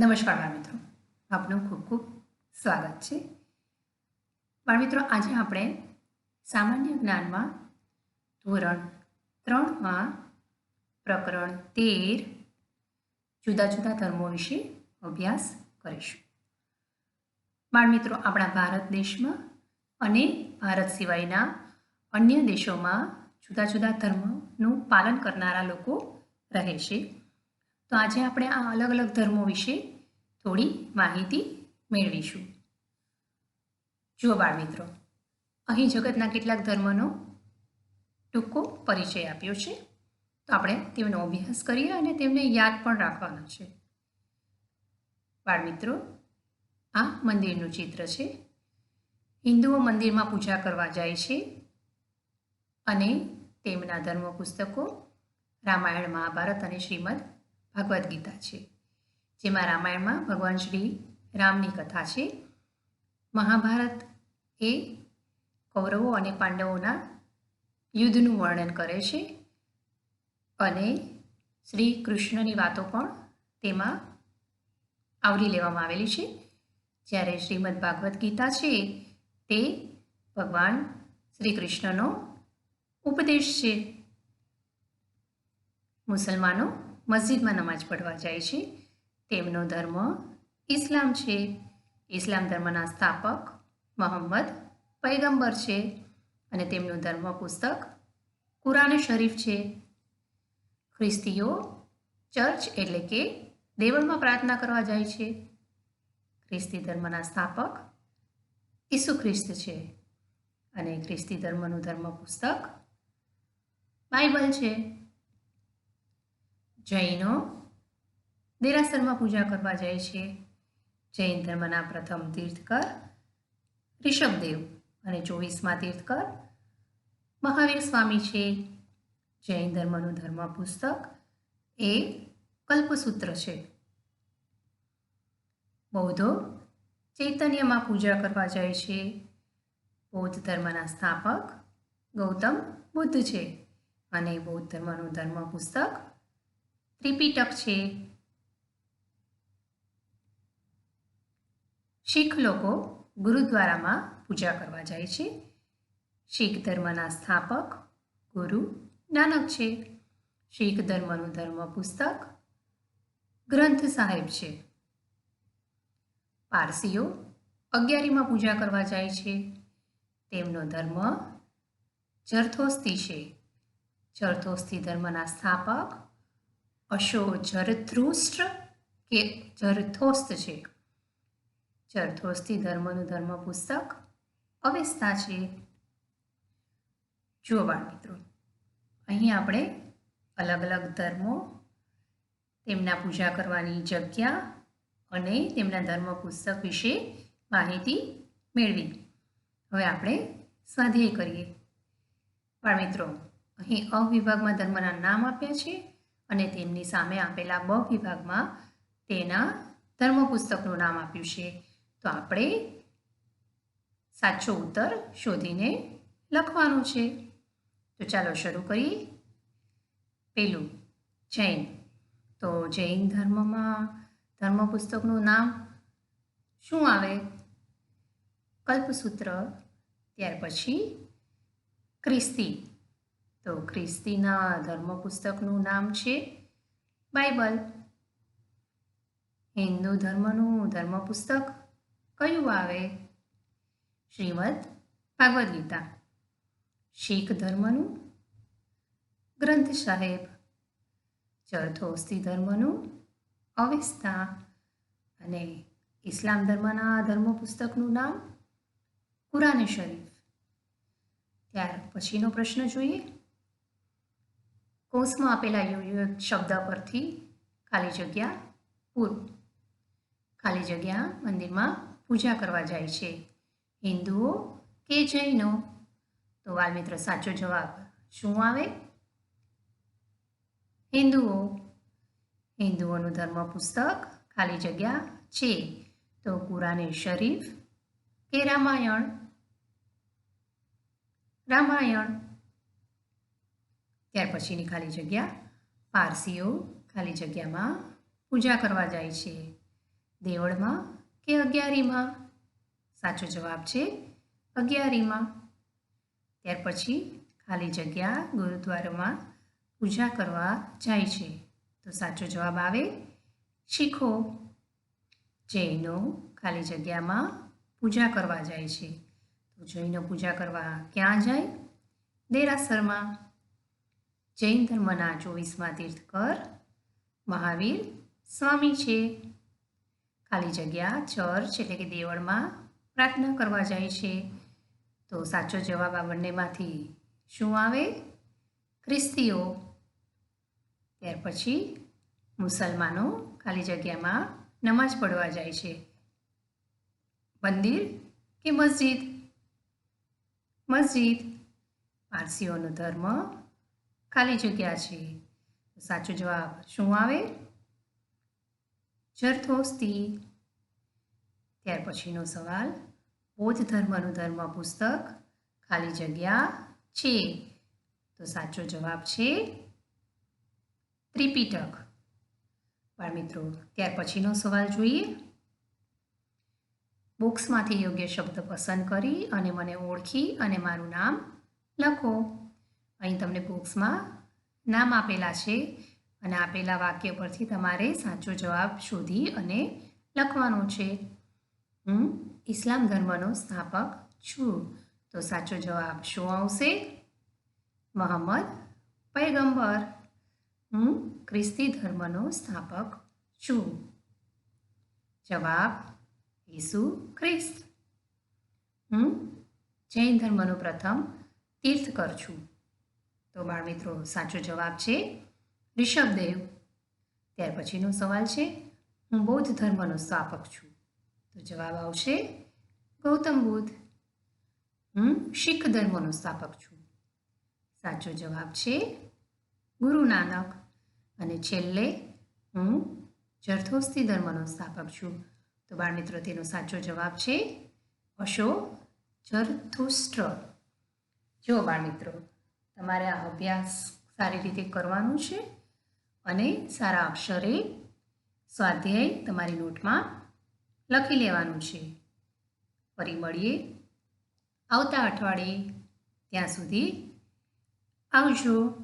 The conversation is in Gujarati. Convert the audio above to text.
નમસ્કાર બાળ મિત્રો. આપનું ખૂબ ખૂબ સ્વાગત છે. બાળમિત્રો આજે આપણે સામાન્ય જ્ઞાનમાં ધોરણ ત્રણમાં પ્રકરણ તેર જુદા જુદા ધર્મો વિશે અભ્યાસ કરીશું. બાળમિત્રો આપણા ભારત દેશમાં અને ભારત સિવાયના અન્ય દેશોમાં જુદા જુદા ધર્મનું પાલન કરનારા લોકો રહે છે. તો આજે આપણે આ અલગ અલગ ધર્મો વિશે થોડી માહિતી મેળવીશું. જુઓ બાળ મિત્રો અહીં જગતના કેટલાક ધર્મનો ટૂંકો પરિચય આપ્યો છે. તો આપણે તેમનો અભ્યાસ કરીએ અને તેમને યાદ પણ રાખવાનો છે. બાળ મિત્રો આ મંદિરનું ચિત્ર છે. હિન્દુઓ મંદિરમાં પૂજા કરવા જાય છે અને તેમના ધર્મ પુસ્તકો રામાયણ, મહાભારત અને શ્રીમદ ભગવદ્ ગીતા છે, જેમાં રામાયણમાં ભગવાન શ્રી રામની કથા છે. મહાભારત એ કૌરવો અને પાંડવોના યુદ્ધનું વર્ણન કરે છે અને શ્રી કૃષ્ણની વાતો પણ તેમાં આવરી લેવામાં આવેલી છે. જ્યારે શ્રીમદ ભાગવદ્ ગીતા છે, તે ભગવાન શ્રી કૃષ્ણનો ઉપદેશ છે. મુસલમાનો મસ્જિદમાં નમાજ પઢવા જાય છે. તેમનો ધર્મ ઇસ્લામ છે. ઇસ્લામ ધર્મના સ્થાપક મોહમ્મદ પૈગંબર છે અને તેમનું ધર્મ પુસ્તક કુરાન શરીફ છે. ખ્રિસ્તીઓ ચર્ચ એટલે કે દેવળમાં પ્રાર્થના કરવા જાય છે. ખ્રિસ્તી ધર્મના સ્થાપક ઈસુ ખ્રિસ્ત છે અને ખ્રિસ્તી ધર્મનું ધર્મ પુસ્તક બાઇબલ છે. જૈનો દેરાસરમાં પૂજા કરવા જાય છે. જૈન ધર્મના પ્રથમ તીર્થકર ઋષભદેવ અને ચોવીસમાં તીર્થકર મહાવીર સ્વામી છે. જૈન ધર્મનું ધર્મ પુસ્તક એ કલ્પસૂત્ર છે. બૌદ્ધો ચૈતન્યમાં પૂજા કરવા જાય છે. બૌદ્ધ ધર્મના સ્થાપક ગૌતમ બુદ્ધ છે અને બૌદ્ધ ધર્મનું ધર્મ પુસ્તક ત્રિપિટક છે. શીખ લોકો ગુરુદ્વારામાં પૂજા કરવા જાય છે. શીખ ધર્મના સ્થાપક, ગુરુ નાનક છે. શીખ ધર્મનું ધર્મ પુસ્તક, ગ્રંથ સાહેબ છે. પારસીઓ અગિયારીમાં પૂજા કરવા જાય છે. તેમનો ધર્મ જરથોસ્તી છે. જરથોસ્તી ધર્મના સ્થાપક અશો જરથ્રુષ્ટ્ર કે જરથોસ્ત છે? જરથોસ્તી ધર્મનું ધર્મ પુસ્તક અવેસ્તા છે. જુઓ બાળ મિત્રો અહીં આપણે અલગ અલગ ધર્મો, તેમના પૂજા કરવાની જગ્યા અને તેમના ધર્મ પુસ્તક વિશે માહિતી મેળવી. હવે આપણે સ્વાધ્યાય કરીએ. બાળ મિત્રો અહીં અવિભાગમાં વિભાગમાં ધર્મના નામ આપ્યા છે. અને તેમની સામે આપેલા બ વિભાગમાં તેના ધર્મ પુસ્તકનું નામ આપ્યું છે. તો આપણે સાચો ઉત્તર શોધીને લખવાનું છે. તો ચાલો શરૂ કરીએ. પેલું જૈન. તો જૈન ધર્મમાં ધર્મ પુસ્તકનું નામ શું આવે? કલ્પસૂત્ર, ત્યાર પછી ખ્રિસ્તી. તો ખ્રિસ્તીના ધર્મપુસ્તકનું નામ છે બાઇબલ. હિન્દુ ધર્મનું ધર્મપુસ્તક કયું આવે? શ્રીમદ ભાગવદ્ ગીતા. શીખ ધર્મનું? ગ્રંથ સાહેબ. ચરથોસ્તી ધર્મનું? અવિસ્તા. અને ઇસ્લામ ધર્મના ધર્મપુસ્તકનું નામ? કુરાને શરીફ. ત્યાર પછીનો પ્રશ્ન જોઈએ. કૌંસમાં આપેલા યુયુક શબ્દ પરથી ખાલી જગ્યા પૂર. ખાલી જગ્યા મંદિરમાં પૂજા કરવા જાય છે. હિન્દુઓ કે જૈનો? તો વાલમિત્ર સાચો જવાબ શું આવે? હિન્દુઓ. હિન્દુઓનું ધર્મ પુસ્તક ખાલી જગ્યા છે. તો કુરાને શરીફ કે રામાયણ? રામાયણ. ત્યાર પછીની ખાલી જગ્યા પારસીઓ ખાલી જગ્યામાં પૂજા કરવા જાય છે. દેવળમાં કે અગિયારીમાં? સાચો જવાબ છે અગિયારીમાં. ત્યાર પછી ખાલી જગ્યા ગુરુદ્વારામાં પૂજા કરવા જાય છે. તો સાચો જવાબ આવે શીખો. જૈનો ખાલી જગ્યામાં પૂજા કરવા જાય છે. તો જૈનો પૂજા કરવા ક્યાં જાય? દેરાસરમાં. જૈન ધર્મના ચોવીસમાં તીર્થકર મહાવીર સ્વામી છે. ખાલી જગ્યા, ચર્ચ એટલે કે દેવળમાં પ્રાર્થના કરવા જાય છે. તો સાચો જવાબ આ બંનેમાંથી શું આવે? ખ્રિસ્તીઓ. ત્યાર પછી મુસલમાનો ખાલી જગ્યામાં નમાઝ પઢવા જાય છે. મંદિર કે મસ્જિદ? મસ્જિદ. પારસીઓનો ધર્મ ખાલી જગ્યા છે. સાચો જવાબ શું આવે? જરથોસ્તી. ત્યાર પછીનો સવાલ, બૌદ્ધ ધર્મનું ધર્મ પુસ્તક ખાલી જગ્યા છે? તો સાચો જવાબ છે ત્રિપિટક. બાળ મિત્રો, ત્યાર પછીનો સવાલ જોઈએ. બુક્સમાંથી યોગ્ય શબ્દ પસંદ કરી અને મને ઓળખી અને મારું નામ લખો. અહીં તમને બોક્સમાં નામ આપેલા છે અને આપેલા વાક્ય પરથી તમારે સાચો જવાબ શોધી અને લખવાનો છે. હું ઇસ્લામ ધર્મનો સ્થાપક છું. તો સાચો જવાબ શું આવશે? મોહમ્મદ પૈગંબર. હું ખ્રિસ્તી ધર્મનો સ્થાપક છું. જવાબ, ઈસુ ખ્રિસ્ત. હું જૈન ધર્મનો પ્રથમ તીર્થકર છું. તો બાળ મિત્રો, સાચો જવાબ છે ઋષભદેવ. ત્યાર પછીનો સવાલ છે, હું બૌદ્ધ ધર્મનો સ્થાપક છું. તો જવાબ આવશે ગૌતમ બુદ્ધ. હું શીખ ધર્મનો સ્થાપક છું. સાચો જવાબ છે ગુરુ નાનક. અને છેલ્લે, હું જરથોસ્તી ધર્મનો સ્થાપક છું. તો બાળ મિત્રો, તેનો સાચો જવાબ છે અશો જરથુષ્ટ્ર જો બાળ મિત્રો તમારે આ અભ્યાસ સારી રીતે કરવાનું છે અને સારા અક્ષરે સ્વાધ્યાય તમારી નોટમાં લખી લેવાનું છે. ફરી મળીએ આવતા અઠવાડિયે. ત્યાં સુધી આવજો.